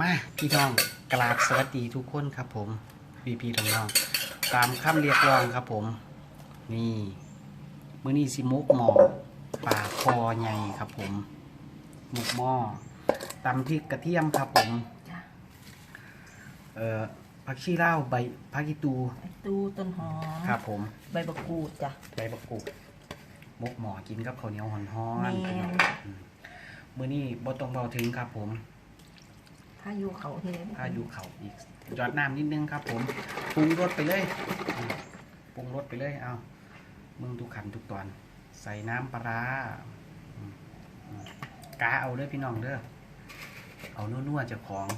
มาพี่น้องกราบสวัสดีทุกคนครับผมพี่พี่น้องน้องตามคำเรียกร้องครับผม นี่มื้อนี้สิมุกหมอป่าคอใหญ่ครับผมหมกหม้อตำพริกกระเทียมครับผมจ้ะเอ่อผักชีลาวใบผักอีตูไอตูต้นหอมครับผม ใบบักกูดจ้ะใบบักกุดมกหมอกินกับข้าวเหนียวหอนฮ้อแม่นนพี่น้องอืมมื้อนี้บ่ต้องเบาถึงครับผมถ้าอยู่เขาที่ไหนพายุเขาอีกหยอดน้ำนิดนึงครับ ผมปรุงรสไปเลยปรุงรสไปเลยเอามึงทุกขันทุกตอน ใส่น้ำปลาากาเอาเด้อพี่น้องเด้อเอานัวๆเจากของ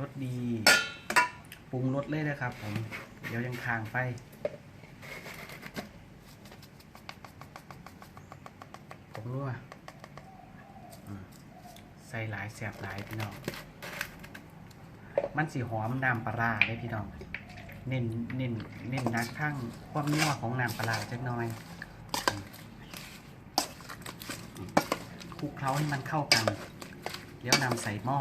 รสดีปรุงรสเลยนะครับ ผม เดี๋ยวยังคางไปผมนัวอืมใส่หลายแสบหลายพี่น้อง มันสีหอมน้ำปลาร้าได้พี่น้อง เน้นเน้นเน้นนักทั้งความนัวของน้ำปลาร้าจักหน่อยอืมอืมคลุกเคล้าให้มันเข้ากัน เดี๋ยวนำใส่หม้อ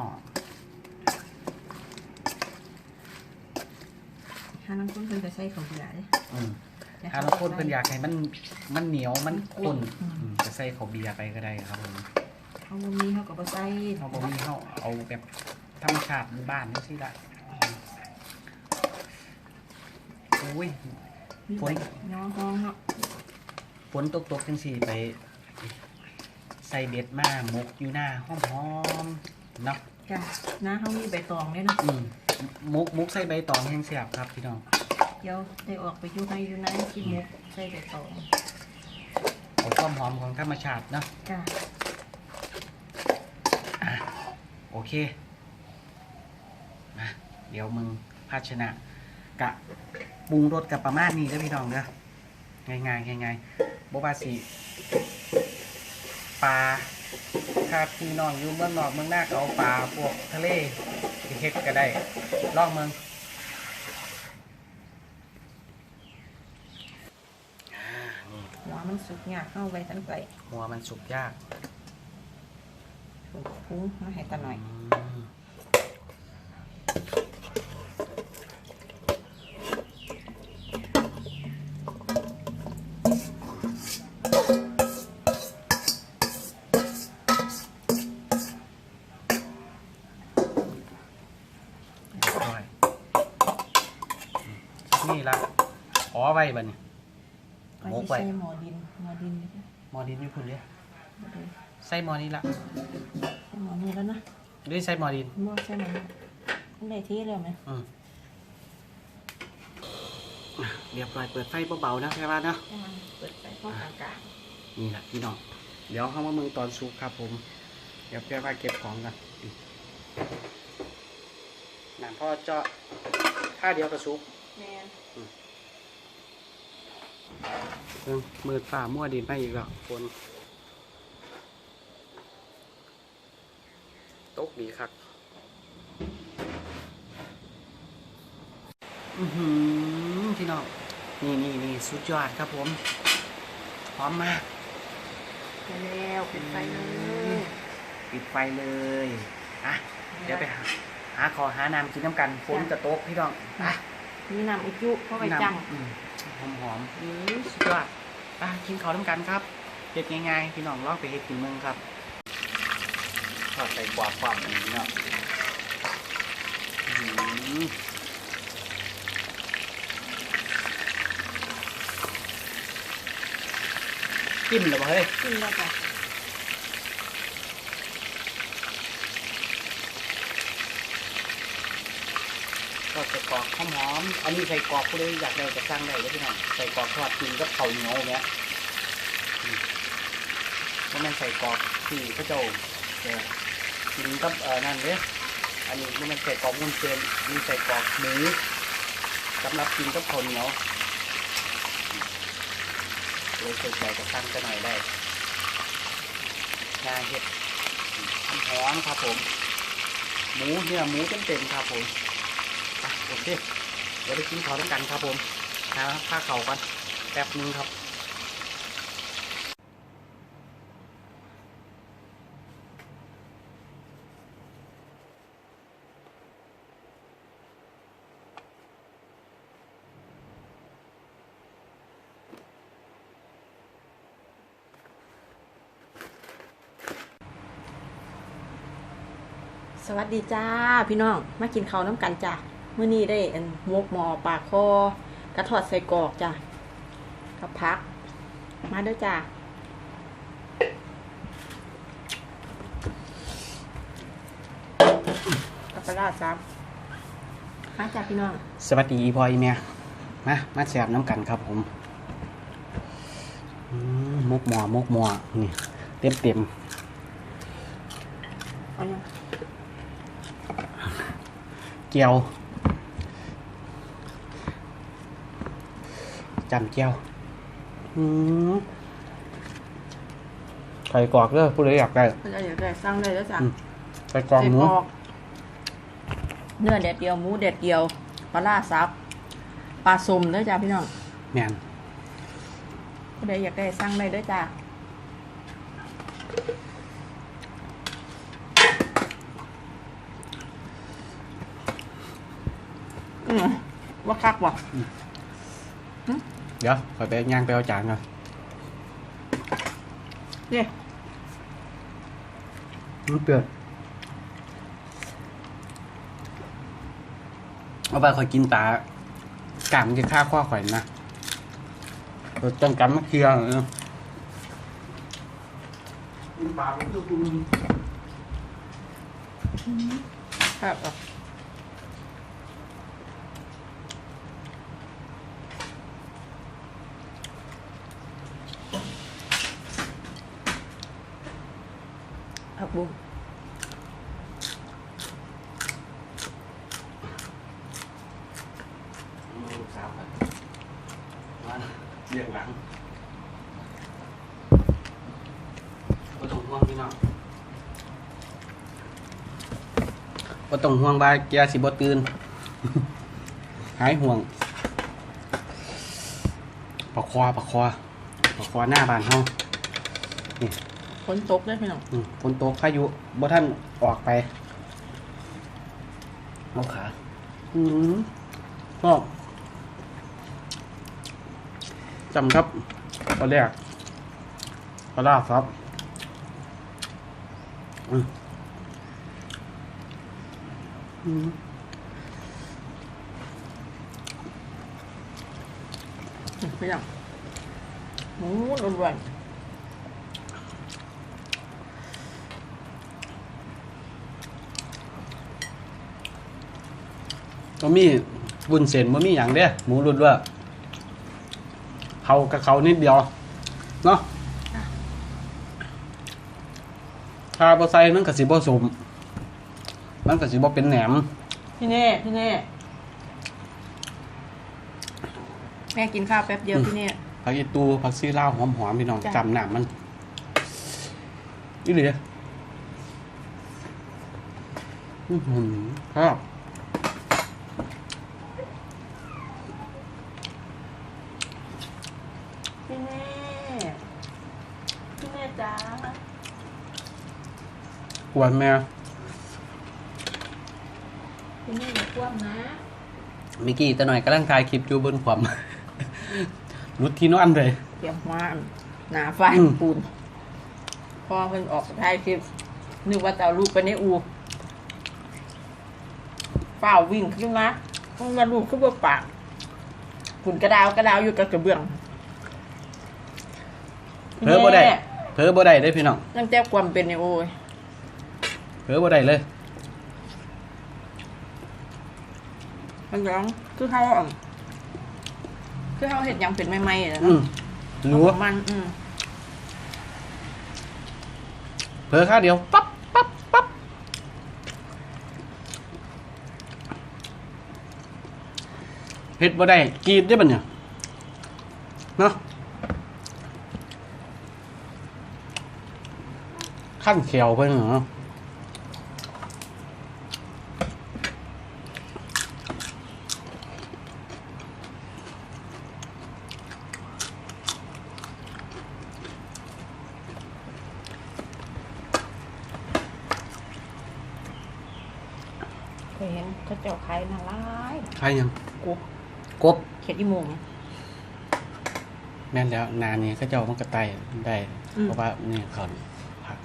ถ้าน้ำข้นเพิ่นจะใส่ข้าวเบื่อเด้อืมถ้าเราคนเป็นอยากให้มันมันเหนียวมันข้นอืมอืมจะใส่ข้าวเบียร์ไปก็ได้ครับผม เขาบ่มีเขาก็บ่ใส่เขาบอกมีเขาเอาแบบธรรมชาติบ้านๆนี่สิละโอ้ย มีฝใบนย้อห้องเนาะฝนตกตกๆจังสี่ไป ใส่เบ็ดมาหมกอยู่หน้าหอมๆเนาะจ้ะนะเขามีใบตองด้วยเนาะอืมมุกมุกใส่ใบตองแห้งเสียบครับพี่น้อง เดี๋ยวได้ออกไปอยู่ในอยู่ในกินหมกใส่ใบตองเอาความหอมของธรรมชาติเนาะจ้ะ โอเคมาเดี๋ยวมึงภาชนะกะปรุงรสกับประมาณนี้นะพี่น้องเด้อง่ายๆง่ายๆบบาสีปลาถ้าพี่น้องอยู่เมืองนอกเมืองหน้าก็เอาปลาพวกทะเลไปเฮ็ดก็ได้ลองเมืองหัวมันสุกยากเข้าไว้ทันไก่หัวมันสุกยาก ถูกพุ้งมาให้ตาหน่อยมเรียบร้อยอืมนี่ละอ๋อไว้บัดนี้ไปหมกสิไว้ใส่หมอดินหมอดินนี่จ้ะหมอดินอยู่คุณเด้บ่ได้ ใส่หมอนี้ละใส่หมอนี่แล้วนะด้วยใส่หมอดินบ่ใส่หมอนี่มันได้ที่แล้วไหมอืมอะเรียบร้อยเปิดไฟเบาๆนะแค่ว่าเนาะจ้ะเปิดไฟห้องกลางนี่แหละพี่น้องเดี๋ยวเข้ามาเมืองตอนซุกครับ ผม เดี๋ยวแก้ว่าเก็บของกันน้ำพ่อเจาะท่าเดียวกับซุกๆแม่นเอิ่มมืดฝ่ามั่วดินไปอีกแล้วฝน กดีครับอือหือพี่น้องนี่นี่นี่สุดยอดครับผมพร้อมมากไปแล้วปิดไฟเลยปิดไฟเลยอะเดี๋ยวไปหาหาขอหาน้ำกินน้ำกันฝนจะตกพี่น้องอะมีน้ำอุจุเข้าไปจังน้ำอืมหอมหอมๆอื้อสุดยอดอะกินข้าวน้ำกันครับเฮ็ดง่ายๆพี่น้องลองไปเฮ็ดกินเมืองครับ ทอดใส่กวาดความอย่างนี้เนาะอื้อหือจิ้มเหรอบ่เฮ้ยขึ้นแล้วจ้ะทอดใส่กรอกหอมหอมๆอันนี้ใส่กรอกก็เลยอยากได้จะสั่งได้เลยพี่น้องใส่กรอกทอดกินกับข้าวเหนียวเนี้ยอืมว่ามันใส่กรอกที่พระเจ้าเออ กินกับเออนั่นเด้ออันนี้มันใส่กรอกมุ้นเส้นมีใส่กรอกหมูสำหรับกินกับข้าวเหนียวเลยใสนใจจะสั่งกันหน่อยได้งาเห็ดหอมครับผม หมูเนื้อหมูเต็มๆครับผมโอเคเดี๋ยวไปกินข้าวด้วยกันครับผมหาผ้าเข่ากันแป๊บนึงครับ สวัสดีจ้าพี่น้องมากินข้าวน้ำกันจ้ะเมื่อนี้ได้อันหมกหมอปลาคอกระทอดใส่กรอกจ้ะกับพัก มาด้อจ้ากับปลาร้าซับมาจ้าพี่น้อง สวัสดีอีพออีเมียมามาแสบน้ำกันครับผมอืมมกหมอมกหมอนี่เต็มเต็ม เอายัง ๆ เกียวจำเกียวอืมไข่กรอกเด้อผู้ใดอยากได้เพื่อนอยากได้สั่งได้แล้วจ้ะอืมไข่กรอกหมูใส่เนื้อแดดเดียวหมูแดดเดียวปลาร้าซับปลาส้มเด้อจ้าพี่น้องแมนผู้ใดอยากได้สั่งได้เด้อจ้าอืมว่า คักว่ะเดี๋ยวขอไปย่างไปเอาจานก่อนเนี่ยมันเปลือกเอาไปคอยกินตากามจะฆ่าข้อข่อยนะเราจังกันมาเคลียร์เนาะกินปลาก็คือคุณครับ ผักบุ้งลูกสาวครับมาเรียกหลังก็ต้องห่วงพี่น้องก็ต้องห่วงบาแกสิบตื่น หายห่วงปะคอปะคอปะคอหน้าบานเฮา ฝนตกได้อพี่น้องอืมฝนตกพายุบ่ท่านออกไปเอาขา อืมก็จำครับตอนแรกปลาร้าครับอืมอืมพี่น้องหมูล้วน ก็มีบุญเส้นบ่มีอย่างเด้อหมูรุดว่าเขากับเขานิดเดียว เนาะถ้าบ่ใส่มันก็สิบ่สมมันก็สิบ่เป็นแหนมๆพี่เน่พี่เน่แม่กินข้าวแป๊บเดียวพี่เน่ผักอีตูผักซีลาวหอมๆพี่น้องจ้ะจำหนามมันนี่เลยอือหือครับ พี่เน่พี่เน่จ้าก วนแม่พี่เน่อย่าท่วมนะเมื่อกี้ตะหน่อยกำลังถ่ายคลิปอยู่บนความรุดที่นอนเลยเตรียมมาหนาไฟอืมปูนพอเพิ่นออกท้ายคลิปนึกว่าจะเอาลูกไปในอูเปล่าวิ่งขึ้นมาต้องมาลูกขึ้นบนปากฝุ่นกระดาวกระดาวอยู่กับกระเบื้องเผลอบ่ได้เผลอบ่ได้ได้อพี่น้องตั้งแต่ความเป็นในโอ้ย เผลอบ่ได้เลยมันร้องคือเขาอะคือเขาเห็นยังเป็นใหม่ๆอะอืเนาะมรู้มันอืมเผลอข้าวเดียวปั๊บปั๊บปั๊บเฮ็ดบ่ได้กรีดได้อบัดเนี่ยเนาะขั้นเขียวเพิ่นเนาะ เห็นเขาเจ้าขายน่าร้ายใครยังกบกบเข็ดอีโมง แม่นแล้วนานนี้ก็จะเอามันกระไตได้เพราะว่านี่เขาผัก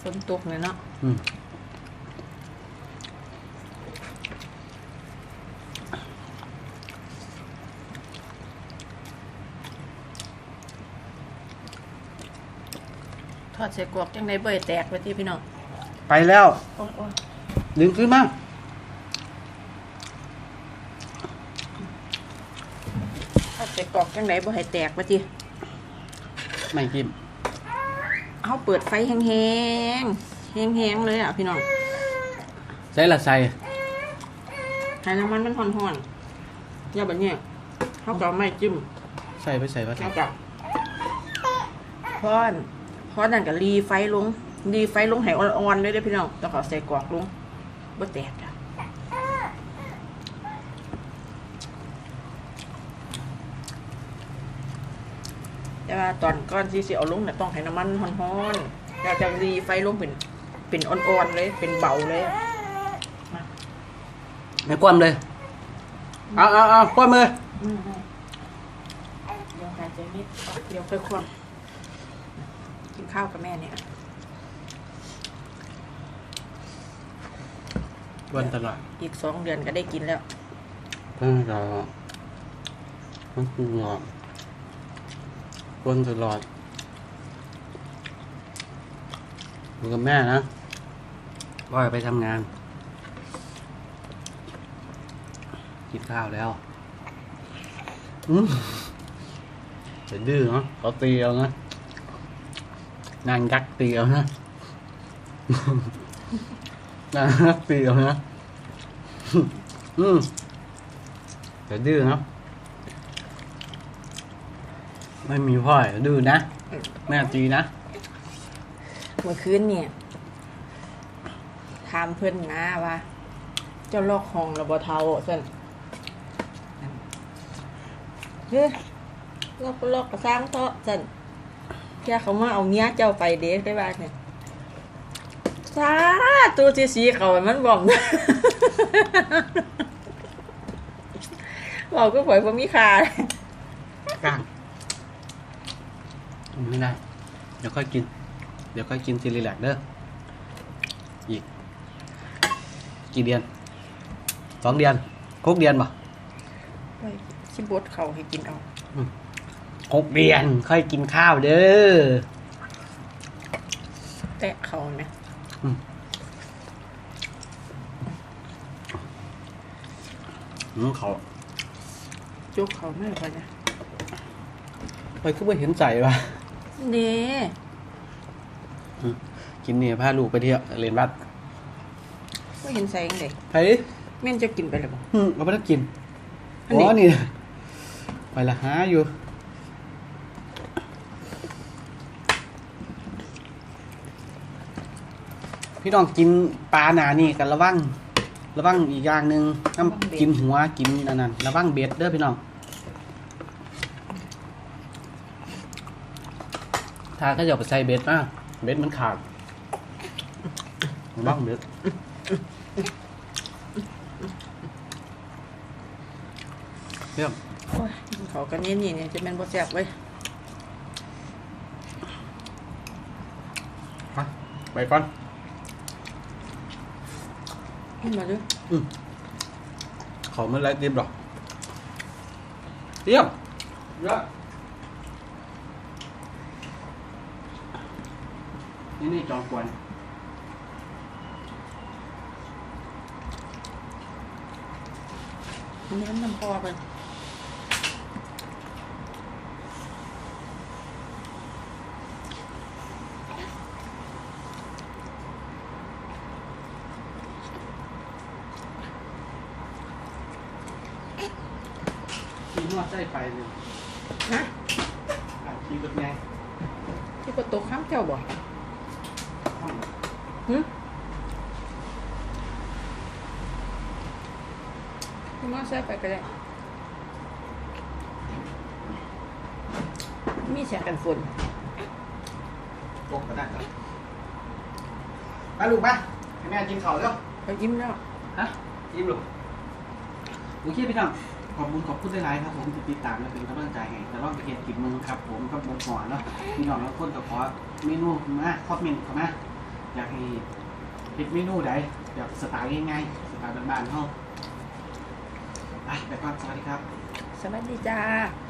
ฝนตุกเลยเนาะ ทอดใส่กรอกจังไดเบยแตกไปที่พี่น้องไปแล้วโอ้โอ้ดึงขึ้นมาทอดใส่กรอกจังไดบ่ให้แตกไปที่ไม่กินเอาเปิดไฟแห้งๆแห้งๆเลยอะพี่น้องใส่ละใส่ให้น้ำมันมันห่อนๆอย่าแบบเนี้ยเขาก็เอาไม่จิ้มใส่ไปใส่ไปแล้วก็ พอน พอนนั่นก็รีไฟลงรีไฟลงให้อ่อนๆเลยเด้อพี่น้องแล้วก็ใส่กรอกลงบ่แตกจ้ะแต่ว่าตอนก่อนที่สิเอาลงเนี่ยต้องให้น้ำมันฮ้อนๆแล้วจะรีไฟลงเป็นเป็นอ่อนๆเลย เป็นเบาเลยไม่คว่ำเลยเอาเอาเอาคว่ำเลยอืมเดี๋ยวหายใจนิดเดี๋ยวค่อยควง กินข้าวกับแม่เนี่ย วันตลอดอีกสองเดือนก็ได้กินแล้วเพิ่งจะมันคืองอวันตลอดอยู่กับแม่นะว่าไปทำงาน กินข้าวแล้วอืมจะดื้อเนาะเขาตีเอานะ นางยักษ์ตีเอานะนางยักษ์ตีเอานะอืมจะดื้อนะไม่มีพ่อยดื้อนะแม่ตีนะเมื่อคืนเนี่ยถามเพื่อนนะว่า เจ้าลอกห้องระบเทาเส้นเฮ้ยลอกก็ลอกก็สร้างเถอะเส้น แค่เขามาเอาเงี้ยเจ้าไปเด็กได้บ้างเนี่ยซาตัวสีสีเขาให้มันบอกนะบอกก็ปล่อยพอมีคากล้างไม่ได้ เดี๋ยวค่อยกิน เดี๋ยวค่อยกินซีรีแลกเด้ออีก กี่เดือนสองเดือนหกเดือนป่ะไปชิบดเขาให้กินเอา หกเดือนค่อยกินข้าวเด้อแตะเขาไหมอืมเขาจุกเขาไม่พอนะไปก็ไม่เห็นใจว่ะเน่กินเนี่ยพาลูกไปเที่ยวเรียนบัดก็เห็นใส่ยังไงไปแม่นจะกินไปหรือเปล่าอืมเราไม่ได้กินอันนี้อ๋อนี่ไปละหาอยู่ พี่น้องกินปลาหนานี่กันระวังระวังอีกอย่างหนึ่งน้ำกินหัวกินอันนั้นระวังเบ็ดเด้อพี่น้องถ้าก็จะเอาไปใส่เบ็ดนะเบ็ดมันขาดระวังเบ็ดเรียบโอ้ยเขากันนี่นี่เนี่ยจะเป็นบแซ่บเว้ยมาไปก่อน ขึ้นมาดูเขาไม่ไล่เตรียมหรอกเตรียมเยอะนี่นี่จองกวนเน้นน้ำพอไป วดใจไปเลยนะอะขี่รถไงที่ประตูข้ามเจ้าบ่หึพี่มาใส่ไปก็ได้มีแสกันฝนปกก็ได้ครับมาลูกมาให้แม่กินข้าวแล้วเขายิ้มแล้วฮะยิ้มลูกโอเคพี่น้อง ขอบคุณขอบคุณได้หลายครับผมที่ติดตามและเป็นกำลังใจให้ตลอดไปเห็นกินมือครับผมกับผมก่อนเนาะพี่น้องทุกคนก็ขอเมนูมาคอมเมนต์เข้ามาอยากให้ติดเมนูใดอยากสไตล์ง่ายๆสไตล์บ้านๆเฮาไปไปก่อนสวัสดีครับ สวัสดีจ้า